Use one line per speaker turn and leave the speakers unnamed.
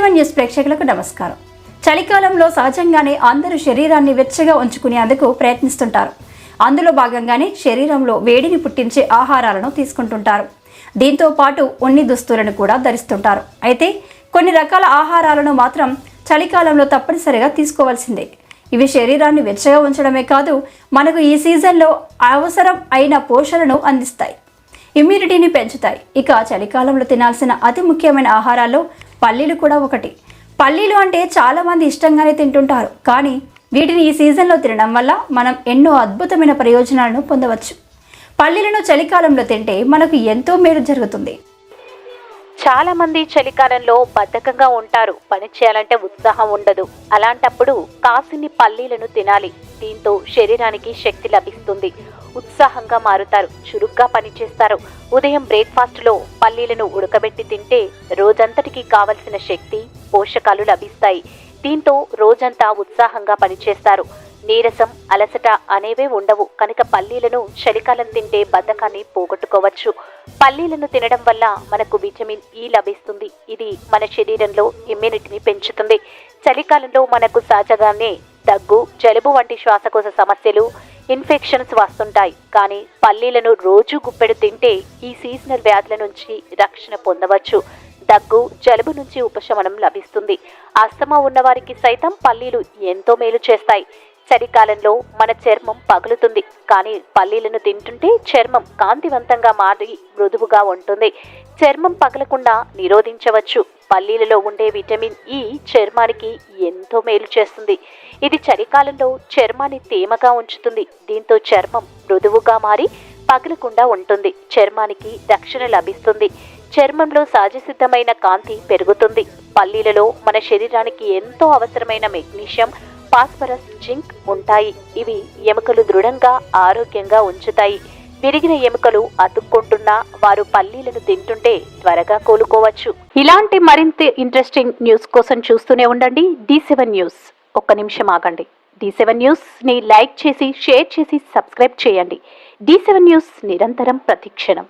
Seven news ప్రేక్షకులకు నమస్కారం. చలికాలంలో సహజంగానే అందరూ శరీరాన్ని వెచ్చగా ఉంచుకునేందుకు ప్రయత్నిస్తుంటారు. అందులో భాగంగానే శరీరంలో వేడిని పుట్టించే ఆహారాలను తీసుకుంటుంటారు. దీంతో పాటు ఉన్ని దుస్తులను కూడా ధరిస్తుంటారు. అయితే కొన్ని రకాల ఆహారాలను మాత్రం చలికాలంలో తప్పనిసరిగా తీసుకోవాల్సిందే. ఇవి శరీరాన్ని వెచ్చగా ఉంచడమే కాదు మనకు ఈ సీజన్లో అవసరం అయిన పోషణను అందిస్తాయి. ఇమ్యూనిటీని పెంచుతాయి. ఇక చలికాలంలో తినాల్సిన అతి ముఖ్యమైన ఆహారాల్లో పల్లీలు కూడా ఒకటి. పల్లీలు అంటే చాలామంది ఇష్టంగానే తింటుంటారు. కానీ వీటిని ఈ సీజన్లో తినడం వల్ల మనం ఎన్నో అద్భుతమైన ప్రయోజనాలను పొందవచ్చు. పల్లీలను చలికాలంలో తింటే మనకు ఎంతో మేలు జరుగుతుంది.
చాలా మంది చలికాలంలో బద్ధకంగా ఉంటారు. పని చేయాలంటే ఉత్సాహం ఉండదు. అలాంటప్పుడు కాసిని పల్లీలను తినాలి. దీంతో శరీరానికి శక్తి లభిస్తుంది. ఉత్సాహంగా మారుతారు. చురుగ్గా పనిచేస్తారు. ఉదయం బ్రేక్ఫాస్ట్లో పల్లీలను ఉడకబెట్టి తింటే రోజంతటికి కావలసిన శక్తి పోషకాలు లభిస్తాయి. దీంతో రోజంతా ఉత్సాహంగా పనిచేస్తారు. నీరసం అలసట అనేవే ఉండవు. కనుక పల్లీలను చలికాలం తింటే బద్ధకాన్ని పోగొట్టుకోవచ్చు. పల్లీలను తినడం వల్ల మనకు విటమిన్ ఈ లభిస్తుంది. ఇది మన శరీరంలో ఇమ్యూనిటీని పెంచుతుంది. చలికాలంలో మనకు సహజంగానే దగ్గు జలుబు వంటి శ్వాసకోశ సమస్యలు ఇన్ఫెక్షన్స్ వస్తుంటాయి. కానీ పల్లీలను రోజు గుప్పెడు తింటే ఈ సీజనల్ వ్యాధుల నుంచి రక్షణ పొందవచ్చు. దగ్గు జలుబు నుంచి ఉపశమనం లభిస్తుంది. అస్తమా ఉన్నవారికి సైతం పల్లీలు ఎంతో మేలు చేస్తాయి. చలికాలంలో మన చర్మం పగులుతుంది. కానీ పల్లీలను తింటుంటే చర్మం కాంతివంతంగా మారి మృదువుగా ఉంటుంది. చర్మం పగలకుండా నిరోధించవచ్చు. పల్లీలలో ఉండే విటమిన్ ఈ చర్మానికి ఎంతో మేలు చేస్తుంది. ఇది చలికాలంలో చర్మాన్ని తేమగా ఉంచుతుంది. దీంతో చర్మం మృదువుగా మారి పగలకుండా ఉంటుంది. చర్మానికి రక్షణ లభిస్తుంది. చర్మంలో సహజసిద్ధమైన కాంతి పెరుగుతుంది. పల్లీలలో మన శరీరానికి ఎంతో అవసరమైన మెగ్నీషియం ఫాస్ఫరస్ జింక్ ఉంటాయి. ఇవి ఎముకలు దృఢంగా ఆరోగ్యంగా ఉంచుతాయి. విరిగిన ఎముకలు అతుక్కుంటున్నా వారు పల్లీలను తింటుంటే త్వరగా కోలుకోవచ్చు. ఇలాంటి మరింత ఇంట్రెస్టింగ్ న్యూస్ కోసం చూస్తూనే ఉండండి. D seven news. ఒక్క నిమిషం ఆగండి. డి సెవెన్ న్యూస్ని లైక్ చేసి షేర్ చేసి సబ్స్క్రైబ్ చేయండి. డి సెవెన్ న్యూస్ నిరంతరం ప్రతిక్షణం.